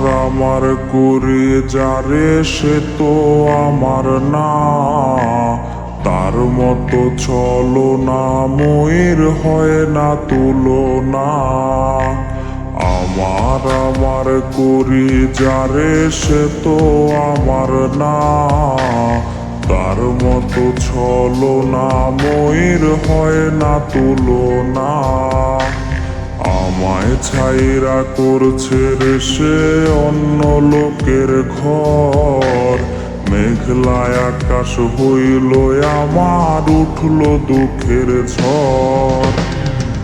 আমার আমার করে যারে সে তো আমার না। তার মতো চলো না, ময়ূর হয় না তুলনা। আমার আমার করি যারে সে তো আমার না। তার মতো ছলো না, ময়ূর হয় না তুলনা। আমায় ছাইরা করছে রে সে অন্য লোকের ঘর। মেঘলায় আকাশ হইল আমার, উঠল দুঃখের ঝড়।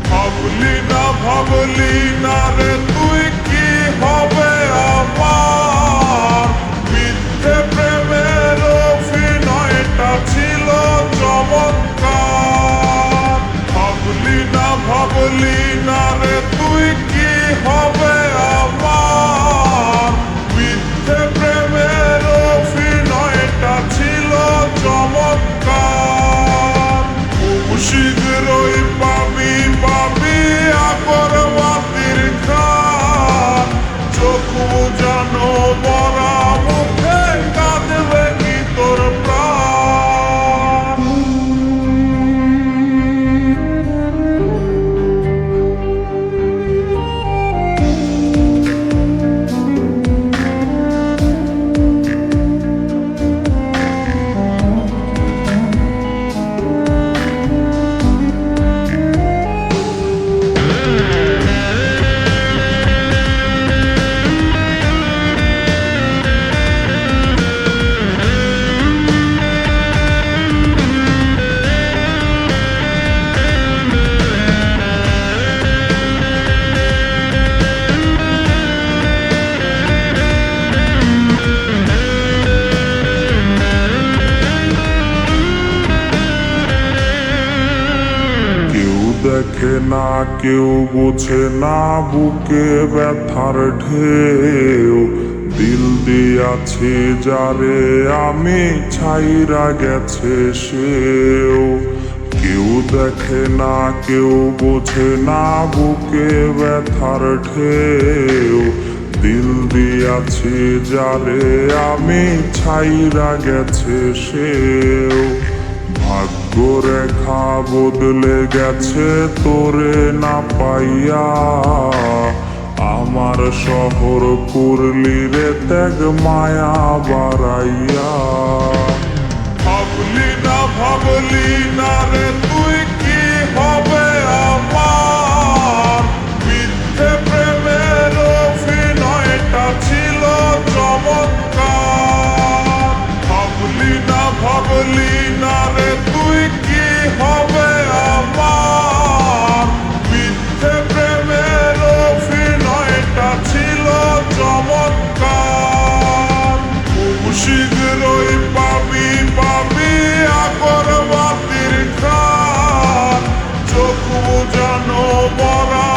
ভাবলি না ভাবলি না রে, তুই কি হবে আমার? মিথ্যে প্রেমের অভিনয়টা ছিল চমৎকার। ভাবলি না ভাবলি না রে তুই কি হবে দেখে না কেউ বোঝে না বুকে ব্যথার ঢেউ। দিল দিয়াছি যারে আমি ছাইরা গেছে সেও। কেউ দেখে না, কেউ বোঝে না বুকে ব্যথার ঢেউ। দিল দিয়াছি যারে আমি ছাইরা গেছে সেও। ভাগ্য খা বদলে গেছে তোরে না পাইয়া। আমার শহর করলি রে ত্যাগ মায়া বাড়াইয়া। ভাবলি না ভাবলি না ভাবলি না রে, তুই কি হবে আমার? মিথ্যে প্রেমের অভিনয়টা ছিল চমৎকার। শীঘ্রই পাবি পাবি আগরবাতির খা চোখ জানো বরা